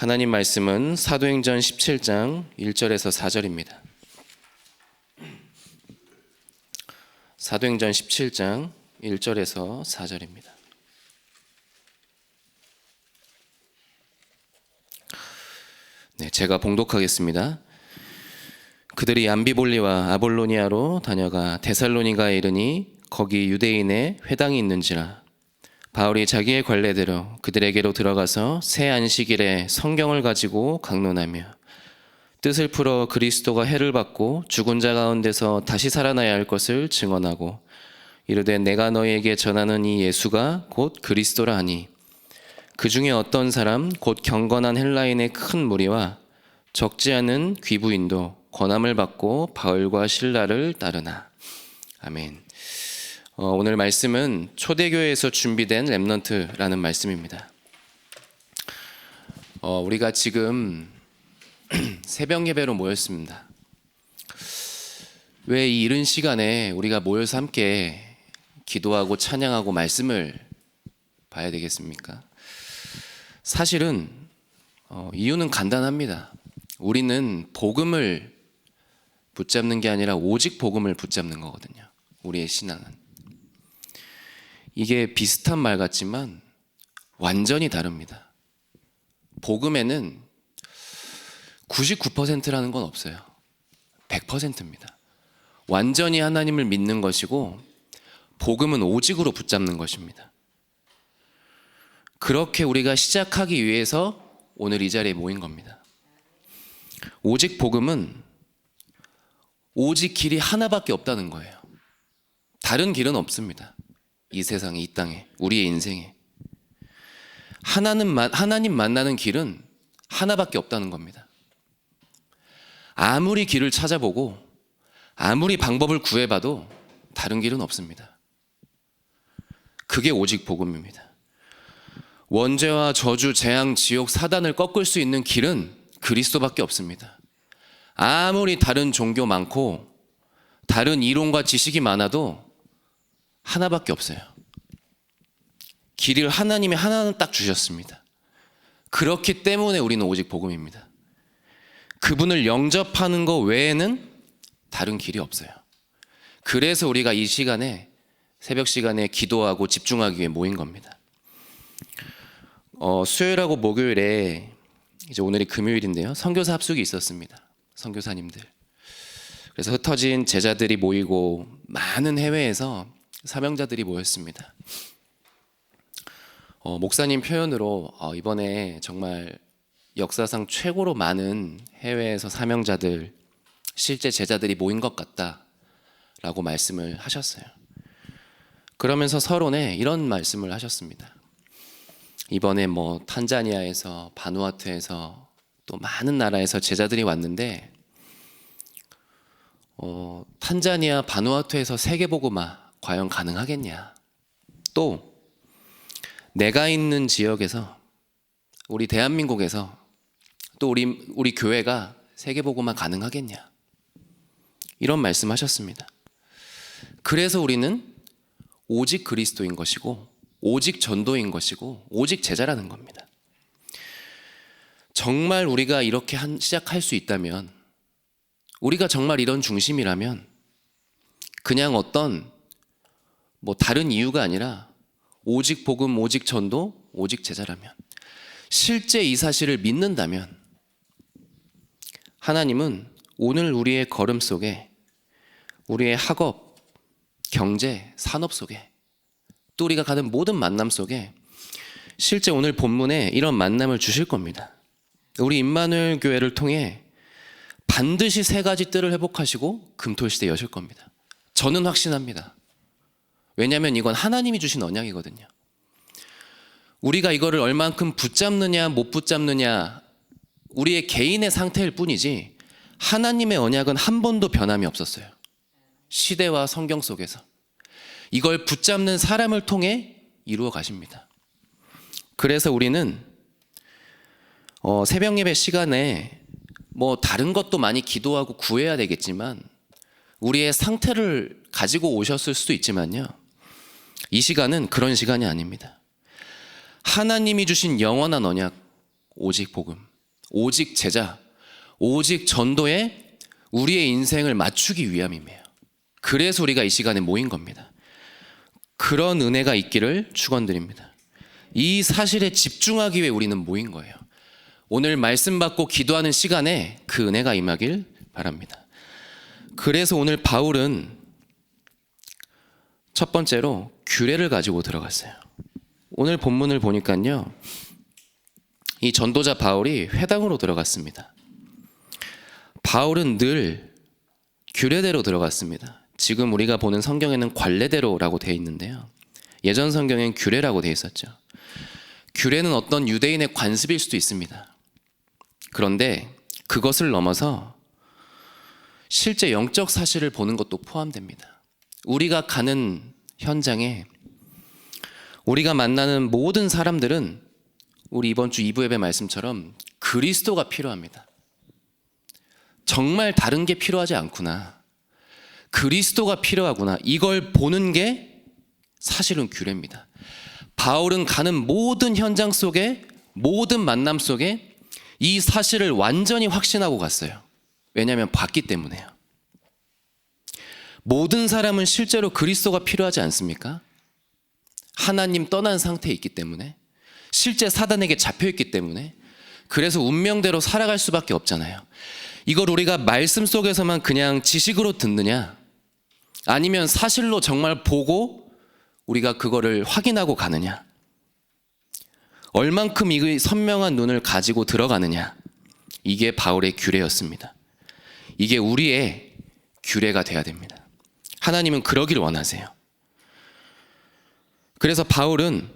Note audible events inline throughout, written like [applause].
하나님 말씀은 사도행전 17장 1절에서 4절입니다. 사도행전 17장 1절에서 4절입니다. 네, 제가 봉독하겠습니다. 그들이 암비볼리와 아볼로니아로 다녀가 데살로니가에 이르니 거기 유대인의 회당이 있는지라 바울이 자기의 관례대로 그들에게로 들어가서 새 안식일에 성경을 가지고 강론하며 뜻을 풀어 그리스도가 해를 받고 죽은 자 가운데서 다시 살아나야 할 것을 증언하고 이르되 내가 너희에게 전하는 이 예수가 곧 그리스도라 하니 그 중에 어떤 사람 곧 경건한 헬라인의 큰 무리와 적지 않은 귀부인도 권함을 받고 바울과 신라를 따르나 아멘. 어, 오늘 말씀은 초대교회에서 준비된 렘넌트라는 말씀입니다. 어, 우리가 지금 [clears throat] 새벽 예배로 모였습니다. 왜 이 이른 시간에 우리가 모여서 함께 기도하고 찬양하고 말씀을 봐야 되겠습니까? 사실은 어, 이유는 간단합니다. 우리는 복음을 붙잡는 게 아니라 오직 복음을 붙잡는 거거든요. 우리의 신앙은. 이게 비슷한 말 같지만 완전히 다릅니다. 복음에는 99%라는 건 없어요. 100%입니다. 완전히 하나님을 믿는 것이고 복음은 오직으로 붙잡는 것입니다. 그렇게 우리가 시작하기 위해서 오늘 이 자리에 모인 겁니다. 오직 복음은 오직 길이 하나밖에 없다는 거예요. 다른 길은 없습니다. 이 세상에, 이 땅에, 우리의 인생에. 하나는, 하나님 만나는 길은 하나밖에 없다는 겁니다. 아무리 길을 찾아보고, 아무리 방법을 구해봐도 다른 길은 없습니다. 그게 오직 복음입니다. 원죄와 저주, 재앙, 지옥, 사단을 꺾을 수 있는 길은 그리스도밖에 없습니다. 아무리 다른 종교 많고 다른 이론과 지식이 많아도 하나밖에 없어요. 길을 하나님이 하나는 딱 주셨습니다. 그렇기 때문에 우리는 오직 복음입니다. 그분을 영접하는 것 외에는 다른 길이 없어요. 그래서 우리가 이 시간에 새벽 시간에 기도하고 집중하기 위해 모인 겁니다. 어, 수요일하고 목요일에 이제 오늘이 금요일인데요. 선교사 합숙이 있었습니다. 선교사님들. 그래서 흩어진 제자들이 모이고 많은 해외에서 사명자들이 모였습니다. 어, 목사님 표현으로 어, 이번에 정말 역사상 최고로 많은 해외에서 사명자들 실제 제자들이 모인 것 같다라고 말씀을 하셨어요. 그러면서 서론에 이런 말씀을 하셨습니다. 이번에 뭐 탄자니아에서 바누아투에서 또 많은 나라에서 제자들이 왔는데 어, 탄자니아 바누아투에서 세계보고마 과연 가능하겠냐? 또 내가 있는 지역에서 우리 대한민국에서 또 우리 우리 교회가 세계 보고마 가능하겠냐? 이런 말씀하셨습니다. 그래서 우리는 오직 그리스도인 것이고 오직 전도인 것이고 오직 제자라는 겁니다. 정말 우리가 이렇게 한, 시작할 수 있다면 우리가 정말 이런 중심이라면 그냥 어떤 뭐 다른 이유가 아니라 오직 복음, 오직 전도, 오직 제자라면 실제 이 사실을 믿는다면 하나님은 오늘 우리의 걸음 속에 우리의 학업, 경제, 산업 속에 또 우리가 가는 모든 만남 속에 실제 오늘 본문에 이런 만남을 주실 겁니다. 우리 임마누엘 교회를 통해 반드시 세 가지 뜰을 회복하시고 금토 시대 여실 겁니다. 저는 확신합니다. 왜냐하면 이건 하나님이 주신 언약이거든요. 우리가 이거를 얼만큼 붙잡느냐 못 붙잡느냐 우리의 개인의 상태일 뿐이지 하나님의 언약은 한 번도 변함이 없었어요. 시대와 성경 속에서 이걸 붙잡는 사람을 통해 이루어 가십니다. 그래서 우리는 어, 새벽 예배 시간에 뭐 다른 것도 많이 기도하고 구해야 되겠지만 우리의 상태를 가지고 오셨을 수도 있지만요. 이 시간은 그런 시간이 아닙니다. 하나님이 주신 영원한 언약, 오직 복음. 오직 제자, 오직 전도에 우리의 인생을 맞추기 위함이에요. 그래서 우리가 이 시간에 모인 겁니다. 그런 은혜가 있기를 축원드립니다. 이 사실에 집중하기 위해 우리는 모인 거예요. 오늘 말씀 받고 기도하는 시간에 그 은혜가 임하길 바랍니다. 그래서 오늘 바울은 첫 번째로 규례를 가지고 들어갔어요. 오늘 본문을 보니까요. 이 전도자 바울이 회당으로 들어갔습니다. 바울은 늘 규례대로 들어갔습니다. 지금 우리가 보는 성경에는 관례대로라고 되어 있는데요. 예전 성경엔 규례라고 되어 있었죠. 규례는 어떤 유대인의 관습일 수도 있습니다. 그런데 그것을 넘어서 실제 영적 사실을 보는 것도 포함됩니다. 우리가 가는 현장에 우리가 만나는 모든 사람들은 우리 이번 주 2부 예배 말씀처럼 그리스도가 필요합니다. 정말 다른 게 필요하지 않구나. 그리스도가 필요하구나. 이걸 보는 게 사실은 규례입니다. 바울은 가는 모든 현장 속에 모든 만남 속에 이 사실을 완전히 확신하고 갔어요. 왜냐하면 봤기 때문에요. 모든 사람은 실제로 그리스도가 필요하지 않습니까? 하나님 떠난 상태에 있기 때문에 실제 사단에게 잡혀 있기 때문에 그래서 운명대로 살아갈 수밖에 없잖아요. 이걸 우리가 말씀 속에서만 그냥 지식으로 듣느냐 아니면 사실로 정말 보고 우리가 그거를 확인하고 가느냐 얼만큼 이 선명한 눈을 가지고 들어가느냐 이게 바울의 규례였습니다. 이게 우리의 규례가 돼야 됩니다. 하나님은 그러기를 원하세요. 그래서 바울은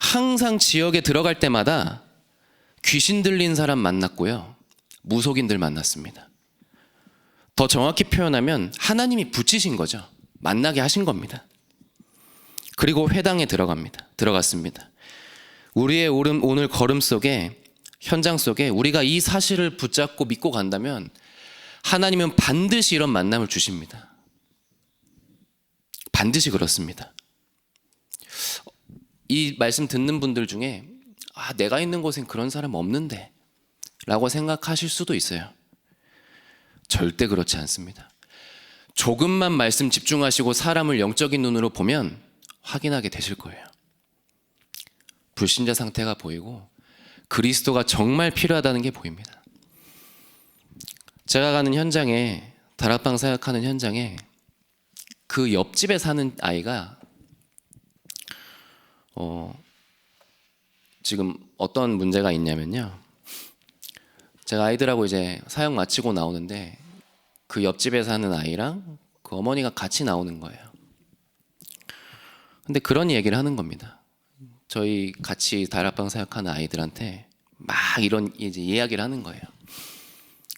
항상 지역에 들어갈 때마다 귀신 들린 사람 만났고요. 무속인들 만났습니다. 더 정확히 표현하면 하나님이 붙이신 거죠. 만나게 하신 겁니다. 그리고 회당에 들어갑니다. 들어갔습니다. 우리의 오늘 걸음 속에 현장 속에 우리가 이 사실을 붙잡고 믿고 간다면 하나님은 반드시 이런 만남을 주십니다. 반드시 그렇습니다. 이 말씀 듣는 분들 중에 아, 내가 있는 곳엔 그런 사람 없는데 라고 생각하실 수도 있어요. 절대 그렇지 않습니다. 조금만 말씀 집중하시고 사람을 영적인 눈으로 보면 확인하게 되실 거예요. 불신자 상태가 보이고 그리스도가 정말 필요하다는 게 보입니다. 제가 가는 현장에 다락방 사역하는 현장에 그 옆집에 사는 아이가 어 지금 어떤 문제가 있냐면요. 제가 아이들하고 이제 사역 마치고 나오는데 그 옆집에 사는 아이랑 그 어머니가 같이 나오는 거예요. 근데 그런 얘기를 하는 겁니다. 저희 같이 다락방 사역하는 아이들한테 막 이런 이제 이야기를 하는 거예요.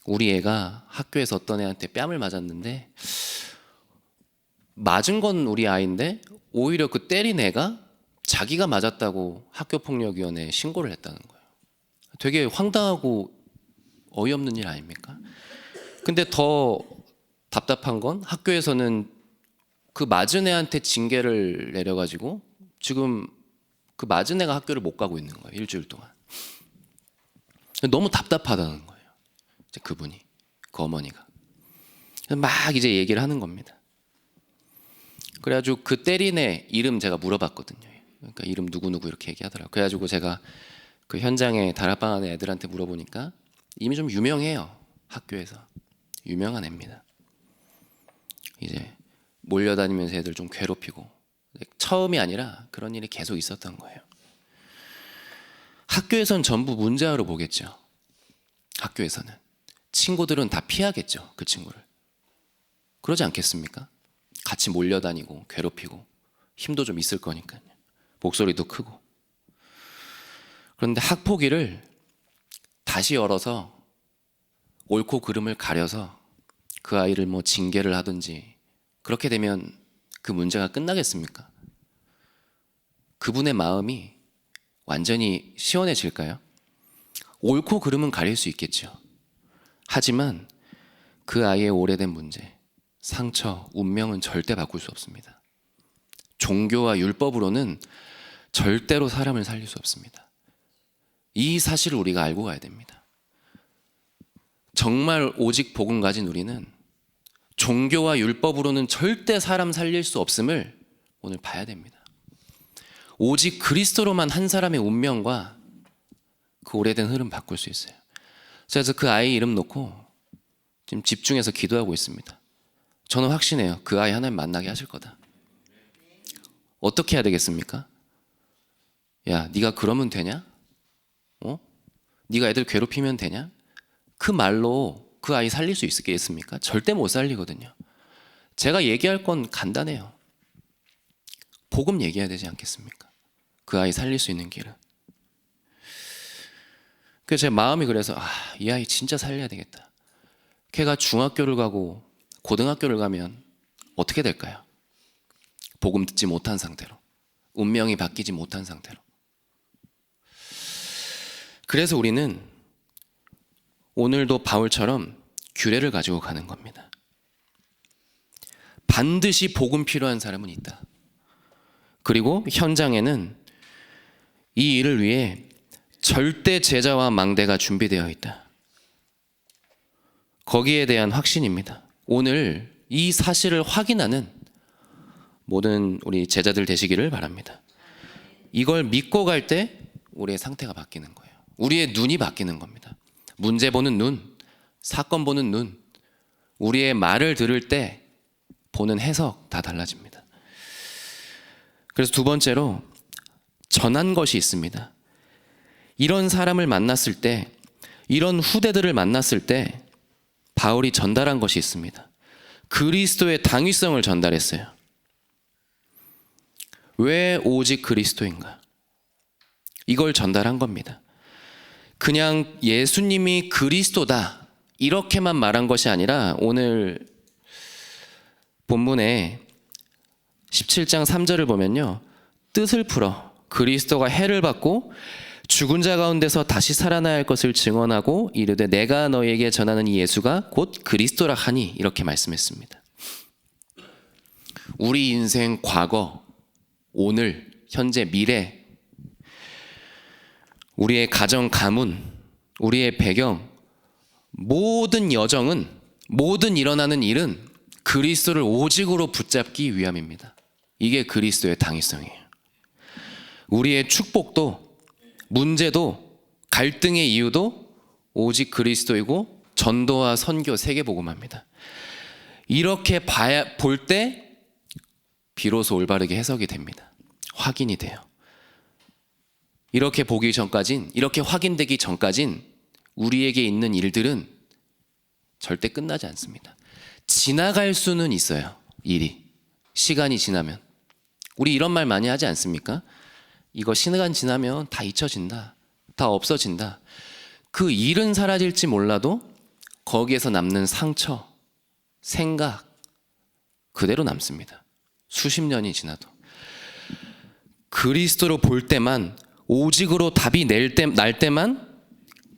우리 애가 학교에서 어떤 애한테 뺨을 맞았는데 맞은 건 우리 아이인데 오히려 그 때린 애가 자기가 맞았다고 학교폭력위원회에 신고를 했다는 거예요. 되게 황당하고 어이없는 일 아닙니까? 근데 더 답답한 건 학교에서는 그 맞은 애한테 징계를 내려가지고 지금 그 맞은 애가 학교를 못 가고 있는 거예요. 일주일 동안. 너무 답답하다는 거예요. 그분이, 그 어머니가. 막 이제 얘기를 하는 겁니다. 그래가지고 그 때린 애 이름 제가 물어봤거든요. 그러니까 이름 누구 누구 이렇게 얘기하더라고. 요 그래가지고 제가 그 현장에 다락방 안에 애들한테 물어보니까 이미 좀 유명해요 학교에서 유명한 애입니다. 이제 몰려다니면서 애들 좀 괴롭히고 처음이 아니라 그런 일이 계속 있었던 거예요. 학교에선 전부 문제아로 보겠죠. 학교에서는 친구들은 다 피하겠죠 그 친구를. 그러지 않겠습니까? 같이 몰려다니고 괴롭히고 힘도 좀 있을 거니까요. 목소리도 크고. 그런데 학폭위를 다시 열어서 옳고 그름을 가려서 그 아이를 뭐 징계를 하든지 그렇게 되면 그 문제가 끝나겠습니까? 그분의 마음이 완전히 시원해질까요? 옳고 그름은 가릴 수 있겠죠. 하지만 그 아이의 오래된 문제, 상처, 운명은 절대 바꿀 수 없습니다. 종교와 율법으로는 절대로 사람을 살릴 수 없습니다. 이 사실을 우리가 알고 가야 됩니다. 정말 오직 복음 가진 우리는 종교와 율법으로는 절대 사람 살릴 수 없음을 오늘 봐야 됩니다. 오직 그리스도로만 한 사람의 운명과 그 오래된 흐름 바꿀 수 있어요. 그래서 그 아이 이름 놓고 지금 집중해서 기도하고 있습니다. 저는 확신해요. 그 아이 하나님 만나게 하실 거다. 어떻게 해야 되겠습니까? 야, 네가 그러면 되냐? 어? 네가 애들 괴롭히면 되냐? 그 말로 그 아이 살릴 수 있겠습니까? 절대 못 살리거든요. 제가 얘기할 건 간단해요. 복음 얘기해야 되지 않겠습니까? 그 아이 살릴 수 있는 길은. 그래서 제 마음이 그래서 아, 이 아이 진짜 살려야 되겠다. 걔가 중학교를 가고 고등학교를 가면 어떻게 될까요? 복음 듣지 못한 상태로. 운명이 바뀌지 못한 상태로. 그래서 우리는 오늘도 바울처럼 규례를 가지고 가는 겁니다. 반드시 복음 필요한 사람은 있다. 그리고 현장에는 이 일을 위해 절대 제자와 망대가 준비되어 있다. 거기에 대한 확신입니다. 오늘 이 사실을 확인하는 모든 우리 제자들 되시기를 바랍니다. 이걸 믿고 갈 때 우리의 상태가 바뀌는 거예요. 우리의 눈이 바뀌는 겁니다. 문제 보는 눈, 사건 보는 눈, 우리의 말을 들을 때 보는 해석 다 달라집니다. 그래서 두 번째로 전한 것이 있습니다. 이런 사람을 만났을 때, 이런 후대들을 만났을 때, 바울이 전달한 것이 있습니다. 그리스도의 당위성을 전달했어요. 왜 오직 그리스도인가? 이걸 전달한 겁니다. 그냥 예수님이 그리스도다. 이렇게만 말한 것이 아니라 오늘 본문에 17장 3절을 보면요. 뜻을 풀어 그리스도가 해를 받고 죽은 자 가운데서 다시 살아나야 할 것을 증언하고 이르되 내가 너에게 전하는 이 예수가 곧 그리스도라 하니 이렇게 말씀했습니다. 우리 인생 과거, 오늘, 현재, 미래 우리의 가정 가문, 우리의 배경 모든 여정은 모든 일어나는 일은 그리스도를 오직으로 붙잡기 위함입니다. 이게 그리스도의 당위성이에요. 우리의 축복도 문제도 갈등의 이유도 오직 그리스도이고 전도와 선교 세계 복음합니다. 이렇게 봐야 볼 때 비로소 올바르게 해석이 됩니다. 확인이 돼요. 이렇게 보기 전까진 이렇게 확인되기 전까진 우리에게 있는 일들은 절대 끝나지 않습니다. 지나갈 수는 있어요. 일이 시간이 지나면 우리 이런 말 많이 하지 않습니까? 이거 시간 지나면 다 잊혀진다. 다 없어진다. 그 일은 사라질지 몰라도 거기에서 남는 상처, 생각 그대로 남습니다. 수십 년이 지나도 그리스도로 볼 때만 오직으로 답이 낼 때, 날 때만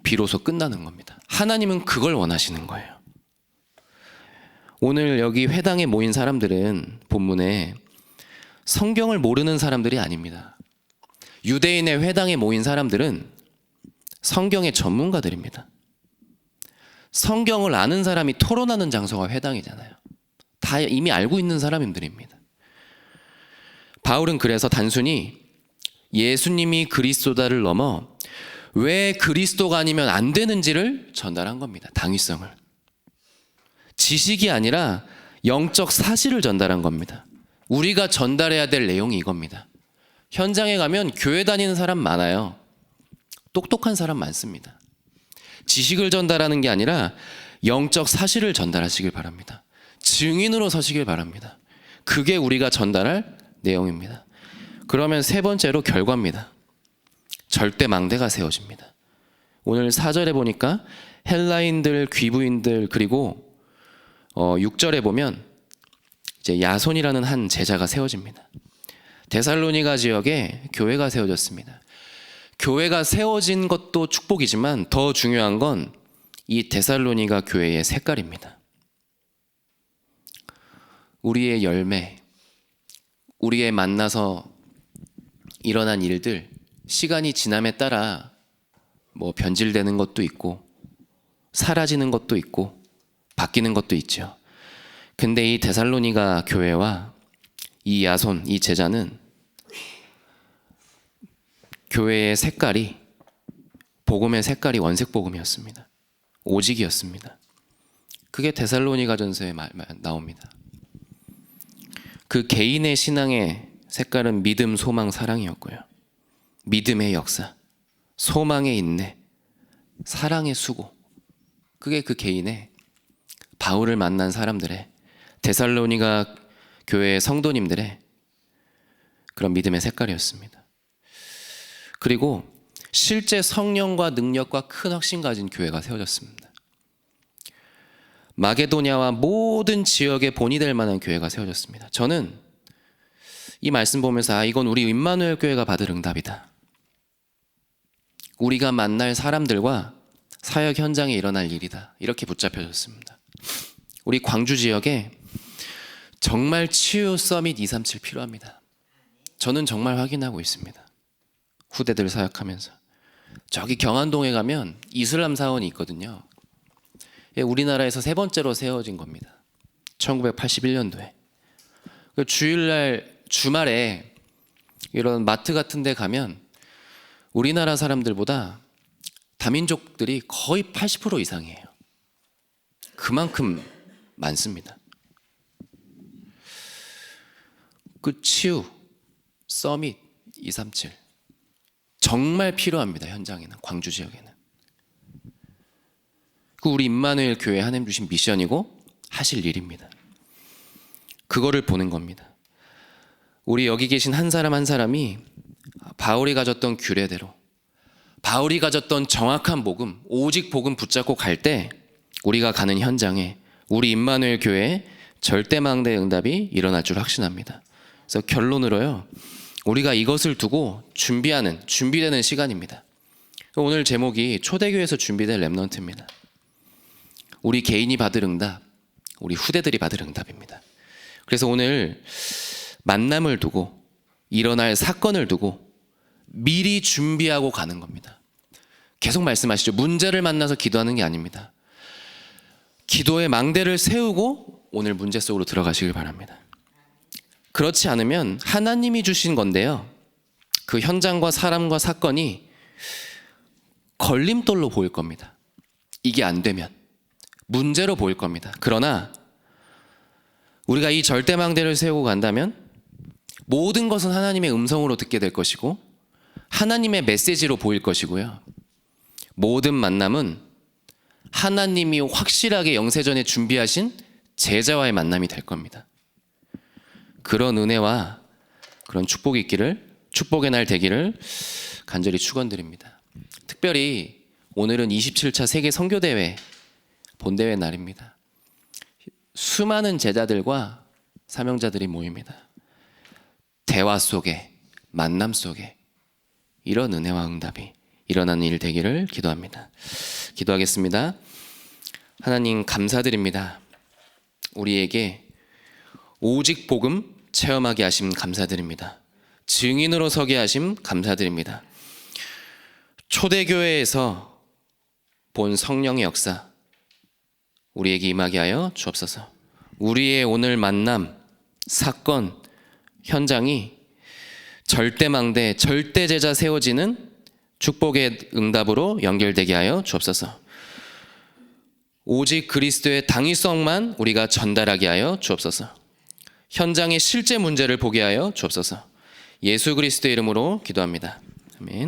비로소 끝나는 겁니다. 하나님은 그걸 원하시는 거예요. 오늘 여기 회당에 모인 사람들은 본문에 성경을 모르는 사람들이 아닙니다. 유대인의 회당에 모인 사람들은 성경의 전문가들입니다. 성경을 아는 사람이 토론하는 장소가 회당이잖아요. 다 이미 알고 있는 사람들입니다. 바울은 그래서 단순히 예수님이 그리스도다를 넘어 왜 그리스도가 아니면 안 되는지를 전달한 겁니다. 당위성을. 지식이 아니라 영적 사실을 전달한 겁니다. 우리가 전달해야 될 내용이 이겁니다. 현장에 가면 교회 다니는 사람 많아요. 똑똑한 사람 많습니다. 지식을 전달하는 게 아니라 영적 사실을 전달하시길 바랍니다. 증인으로 서시길 바랍니다. 그게 우리가 전달할 내용입니다. 그러면 세 번째로 결과입니다. 절대 망대가 세워집니다. 오늘 4절에 보니까 헬라인들, 귀부인들 그리고 어 6절에 보면 이제 야손이라는 한 제자가 세워집니다. 데살로니가 지역에 교회가 세워졌습니다. 교회가 세워진 것도 축복이지만 더 중요한 건 이 데살로니가 교회의 색깔입니다. 우리의 열매, 우리의 만나서 일어난 일들, 시간이 지남에 따라 뭐 변질되는 것도 있고, 사라지는 것도 있고 바뀌는 것도 있죠. 근데 이 데살로니가 교회와 이 야손, 이 제자는 교회의 색깔이 복음의 색깔이 원색 복음이었습니다. 오직이었습니다. 그게 데살로니가 전서에 말- 말- 나옵니다. 그 개인의 신앙의 색깔은 믿음, 소망, 사랑이었고요. 믿음의 역사, 소망의 인내, 사랑의 수고. 그게 그 개인의 바울을 만난 사람들의 데살로니가 교회의 성도님들의 그런 믿음의 색깔이었습니다. 그리고 실제 성령과 능력과 큰 확신 가진 교회가 세워졌습니다. 마게도냐와 모든 지역의 본이 될 만한 교회가 세워졌습니다. 저는 이 말씀 보면서 아 이건 우리 임마누엘 교회가 받을 응답이다. 우리가 만날 사람들과 사역 현장에 일어날 일이다. 이렇게 붙잡혀졌습니다. 우리 광주 지역에 정말 치유 서밋 237 필요합니다. 저는 정말 확인하고 있습니다. 후대들 사역하면서 저기 경안동에 가면 이슬람 사원이 있거든요. 예, 우리나라에서 세 번째로 세워진 겁니다. 1981년도에. 그 주일날 주말에 이런 마트 같은 데 가면 우리나라 사람들보다 다민족들이 거의 80% 이상이에요. 그만큼 많습니다. 그 치유, 서밋 237 정말 필요합니다. 현장에는 광주 지역에는. 그 우리 임마누엘 교회 하나님 주신 미션이고 하실 일입니다. 그거를 보는 겁니다. 우리 여기 계신 한 사람 한 사람이 바울이 가졌던 규례대로 바울이 가졌던 정확한 복음, 오직 복음 붙잡고 갈 때 우리가 가는 현장에 우리 임마누엘 교회에 절대망대 응답이 일어날 줄 확신합니다. 그래서 결론으로요. 우리가 이것을 두고 준비하는 준비되는 시간입니다. 오늘 제목이 초대교회에서 준비된 렘넌트입니다. 우리 개인이 받을 응답, 우리 후대들이 받을 응답입니다. 그래서 오늘 만남을 두고 일어날 사건을 두고 미리 준비하고 가는 겁니다. 계속 말씀하시죠. 문제를 만나서 기도하는 게 아닙니다. 기도의 망대를 세우고 오늘 문제 속으로 들어가시길 바랍니다. 그렇지 않으면 하나님이 주신 건데요. 그 현장과 사람과 사건이 걸림돌로 보일 겁니다. 이게 안 되면 문제로 보일 겁니다. 그러나 우리가 이 절대망대를 세우고 간다면 모든 것은 하나님의 음성으로 듣게 될 것이고 하나님의 메시지로 보일 것이고요. 모든 만남은 하나님이 확실하게 영세전에 준비하신 제자와의 만남이 될 겁니다. 그런 은혜와 그런 축복이 있기를 축복의 날 되기를 간절히 축원드립니다. 특별히 오늘은 27차 세계 선교 대회 본대회 날입니다. 수많은 제자들과 사명자들이 모입니다. 대화 속에 만남 속에 이런 은혜와 응답이 일어나는 일 되기를 기도합니다. 기도하겠습니다. 하나님 감사드립니다. 우리에게 오직 복음 체험하게 하심 감사드립니다. 증인으로 서게 하심 감사드립니다. 초대교회에서 본 성령의 역사 우리에게 임하게 하여 주옵소서. 우리의 오늘 만남, 사건, 현장이 절대망대, 절대제자 세워지는 축복의 응답으로 연결되게 하여 주옵소서. 오직 그리스도의 당위성만 우리가 전달하게 하여 주옵소서. 현장의 실제 문제를 보게 하여 주옵소서. 예수 그리스도의 이름으로 기도합니다. 아멘.